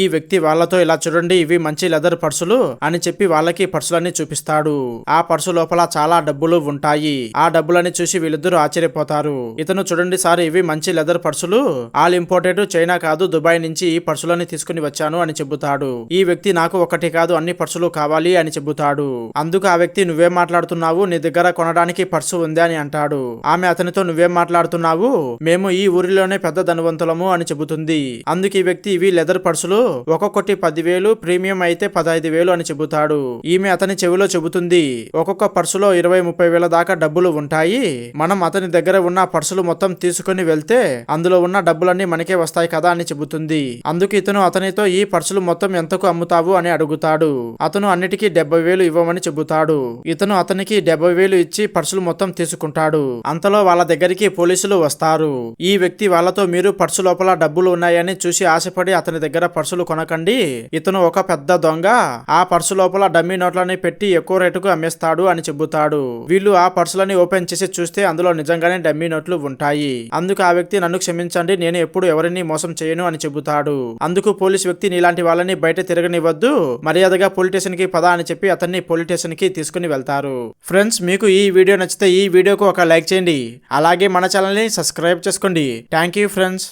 ఈ వ్యక్తి వాళ్ళతో ఇలా చూడండి ఇవి మంచి లెదర్ పర్సులు అని చెప్పి వాళ్ళకి పర్సులన్నీ చూపిస్తాడు. ఆ పర్సు లోపల చాలా డబ్బులు ఉంటాయి. ఆ డబ్బులని చూసి వీళ్ళిద్దరూ ఆశ్చర్యపోతారు. ఇతను చూడండి సార్ ఇవి మంచి లెదర్ పర్సులు. ఆల్ ఇంపోర్టెడ్ చైనా కాదు దుబాయ్ నుంచి ఈ పర్సులని తీసుకుని వచ్చాను అని చెబుతాడు. ఈ వ్యక్తి నాకు ఒకటి కాదు అన్ని పర్సులు కావాలి అని చెబుతాడు. అందుకు ఆ వ్యక్తి నువ్వేం మాట్లాడుతున్నావు? నీ దగ్గర కొనడానికి పర్సు ఉంది అని అంటాడు. ఆమె అతనితో నువ్వేం మాట్లాడుతున్నావు? మేము ఈ ఊరిలోనే పెద్ద ధనవంతులము అని చెబుతుంది. అందుకు ఈ వ్యక్తి ఇవి లెదర్ పర్సులు ఒక్కొక్కటి పదివేలు ప్రీమియం అయితే పదహైదు వేలు అని చెబుతాడు. ఈమె అతని చెవిలో చెబుతుంది ఒక్కొక్క పర్సులో ఇరవై ముప్పై వేల దాకా డబ్బులు ఉంటాయి. మనం అతని దగ్గర ఉన్న పర్సులు మొత్తం తీసుకుని వెళ్తే అందులో ఉన్న డబ్బులన్నీ మనకే వస్తాయి కదా అని చెబుతుంది. అందుకు ఇతను అతనితో ఈ పర్సులు మొత్తం ఎంతకు అమ్ముతావు? అని అడుగుతాడు. అతను అన్నిటికీ డెబ్బై వేలు ఇవ్వమని చెబుతాడు. ఇతను అతనికి డెబ్బై వేలు ఇచ్చి పర్సులు మొత్తం తీసుకుంటాడు. అంతలో వాళ్ళ దగ్గరికి పోలీసులు వస్తారు. ఈ వ్యక్తి వాళ్ళతో మీరు పర్సు లోపల డబ్బులు ఉన్నాయని చూసి ఆశపడి అతని దగ్గర పర్సు పర్సులు కొనకండి. ఇతను ఒక పెద్ద దొంగ. ఆ పర్సు లోపల డమ్మీ నోట్లని పెట్టి ఎక్కువ రేటుకు అమ్మేస్తాడు అని చెబుతాడు. వీళ్ళు ఆ పర్సులని ఓపెన్ చేసి చూస్తే అందులో నిజంగానే డమ్మీ నోట్లు ఉంటాయి. అందుకు ఆ వ్యక్తి నన్ను క్షమించండి నేను ఎప్పుడు ఎవరిని మోసం చేయను అని చెబుతాడు. అందుకు పోలీస్ వ్యక్తి నీలాంటి వాళ్ళని బయట తిరగనివ్వద్దు. మర్యాదగా పోలీస్ స్టేషన్కి పద అని చెప్పి అతన్ని పోలీస్ స్టేషన్కి తీసుకుని వెళ్తారు. ఫ్రెండ్స్ మీకు ఈ వీడియో నచ్చితే ఈ వీడియోకు ఒక లైక్ చేయండి. అలాగే మన ఛానల్ని సబ్స్క్రైబ్ చేసుకోండి. Thank you friends.